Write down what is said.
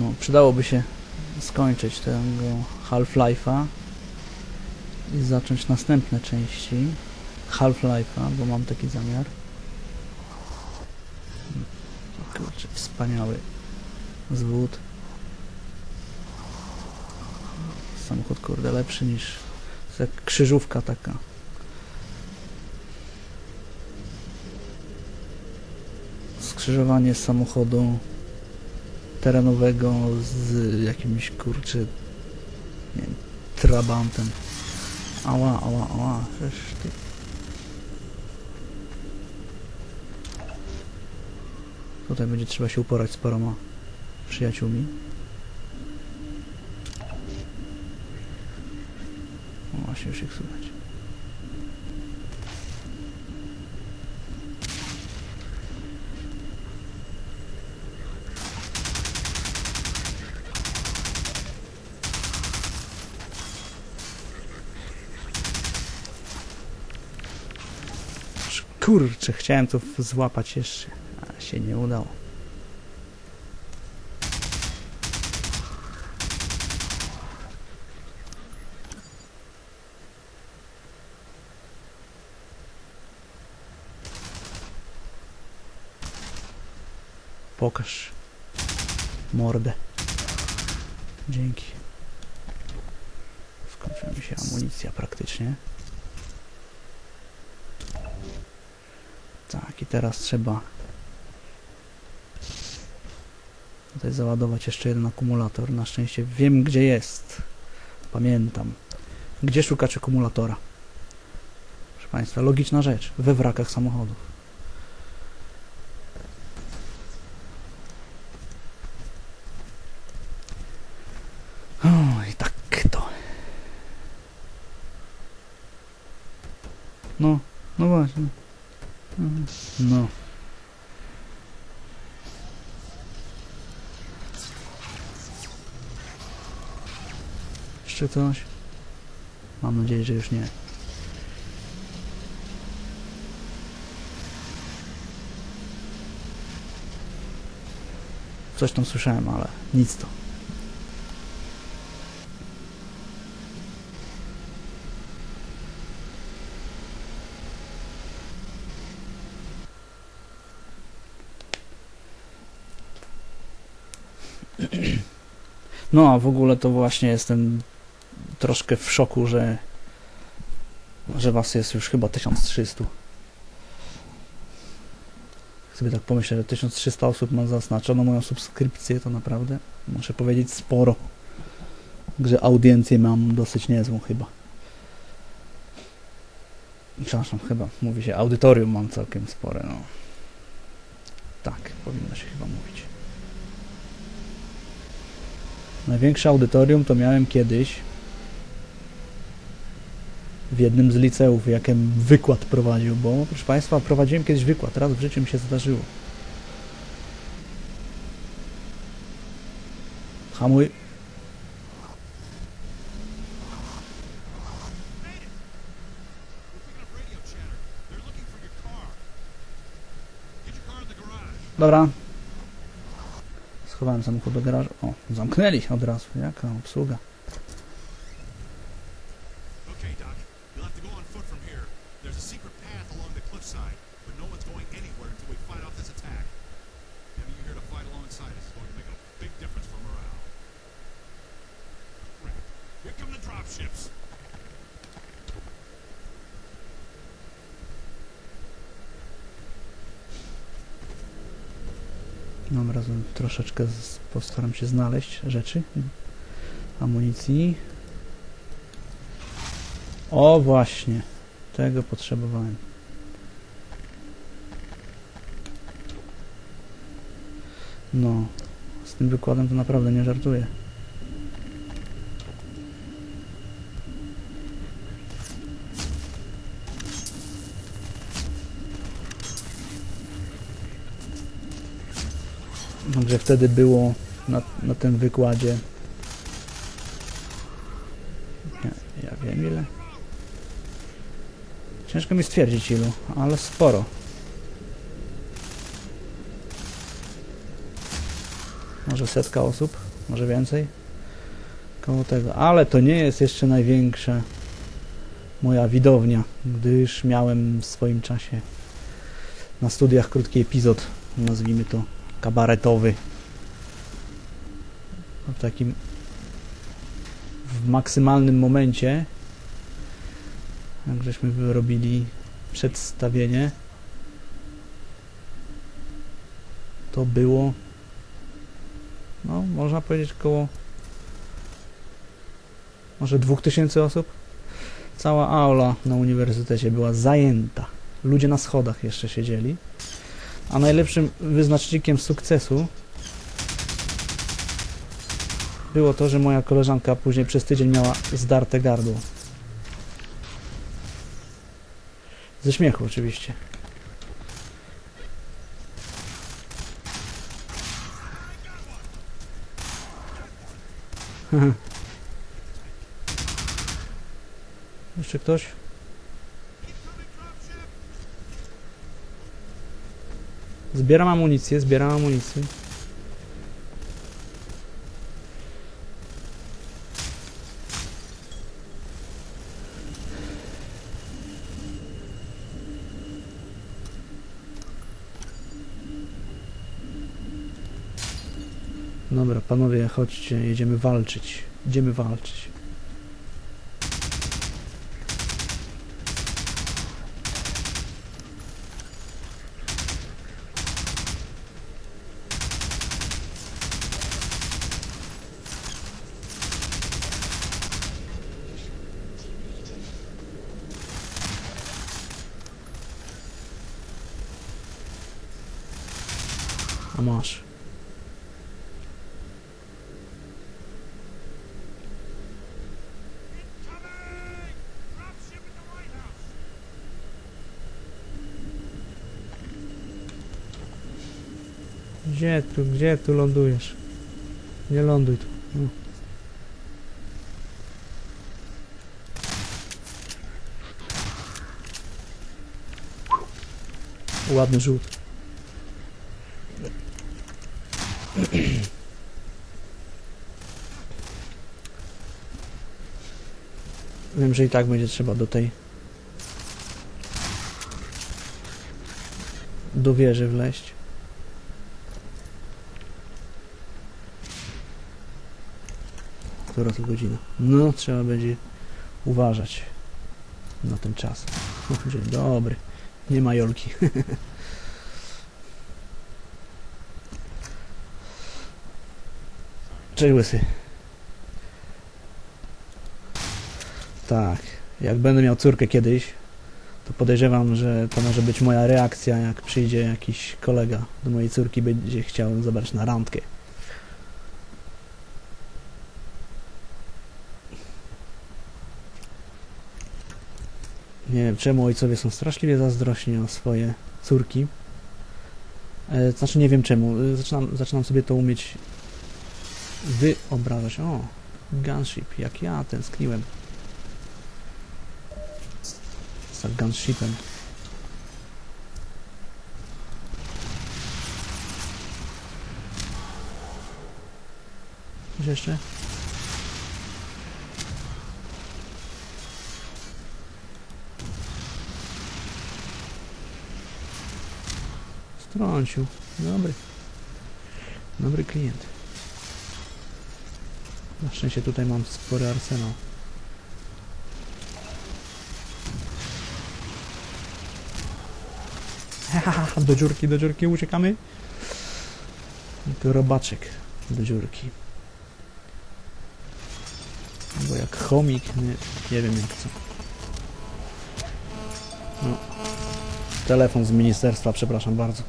No, przydałoby się skończyć tego Half-Life'a i zacząć następne części Half-Life'a, bo mam taki zamiar. Kurczę, wspaniały zwód. Samochód, kurde, lepszy niż jak krzyżówka taka. Skrzyżowanie samochodu terenowego z jakimś kurczy nie wiem, trabantem. Ała, ała, ała, żeż ty. Tutaj będzie trzeba się uporać z paroma przyjaciółmi. O, właśnie już ich słychać. Kurczę, chciałem to złapać jeszcze, a się nie udało. Pokaż mordę. Dzięki. Skończyła mi się amunicja praktycznie. Tak, i teraz trzeba tutaj załadować jeszcze jeden akumulator. Na szczęście wiem, gdzie jest. Pamiętam. Gdzie szukać akumulatora? Proszę Państwa, logiczna rzecz. We wrakach samochodów. I tak to. No, no właśnie. No. Jeszcze coś? Mam nadzieję, że już nie. Coś tam słyszałem, ale nic to. No a w ogóle to właśnie jestem troszkę w szoku, że że was jest już chyba 1300. Sobie tak pomyślę, że 1300 osób ma zaznaczoną moją subskrypcję, to naprawdę muszę powiedzieć sporo. Że audiencję mam dosyć niezłą chyba. Przepraszam, chyba mówi się audytorium mam całkiem spore, no. Tak, powinno się chyba mówić. Największe audytorium to miałem kiedyś w jednym z liceów, jakim wykład prowadził, bo proszę Państwa, prowadziłem kiedyś wykład, raz w życiu mi się zdarzyło. Hamuj. Dobra. Schowałem samochód do garażu. O, zamknęli od razu. Jaka obsługa. Okay, Mam razem troszeczkę z, postaram się znaleźć rzeczy. Amunicji. O właśnie. Tego potrzebowałem. No. Z tym wykładem to naprawdę nie żartuję. Także wtedy było na, na tym wykładzie. Ja, ja wiem ile. Ciężko mi stwierdzić ilu, ale sporo. Może setka osób, może więcej. Koło tego. Ale to nie jest jeszcze największa moja widownia, gdyż miałem w swoim czasie na studiach krótki epizod, nazwijmy to kabaretowy. W takim w maksymalnym momencie, jak żeśmy robili przedstawienie, to było no, można powiedzieć około może 2000 osób. Cała aula na uniwersytecie była zajęta. Ludzie na schodach jeszcze siedzieli. A najlepszym wyznacznikiem sukcesu było to, że moja koleżanka później przez tydzień miała zdarte gardło. Ze śmiechu oczywiście. Jeszcze ktoś? Zbieram amunicję, zbieram amunicję. Dobra, panowie, chodźcie, jedziemy walczyć. Idziemy walczyć. A masz. Gdzie tu, gdzie tu lądujesz? Nie ląduj tu. Ładny rzut. Wiem, że i tak będzie trzeba do tej do wieży wleźć. Która to godzina? No, trzeba będzie uważać na ten czas. O, dzień dobry. Nie ma Jolki. Cześć Łysy. Tak, jak będę miał córkę kiedyś, to podejrzewam, że to może być moja reakcja, jak przyjdzie jakiś kolega do mojej córki, będzie chciał zabrać na randkę. Nie wiem, czemu ojcowie są straszliwie zazdrośni o swoje córki. E, znaczy, nie wiem czemu. E, Zaczynam, zaczynam sobie to umieć wyobrażać. O, gunship, jak ja tęskniłem za gunshipem. Coś jeszcze? Strącił. Dobry. Dobry klient. Na szczęście tutaj mam spory arsenał. do dziurki, do dziurki uciekamy. Tu robaczek do dziurki. Albo jak chomik, nie, nie wiem jak co. No. Telefon z ministerstwa, przepraszam bardzo.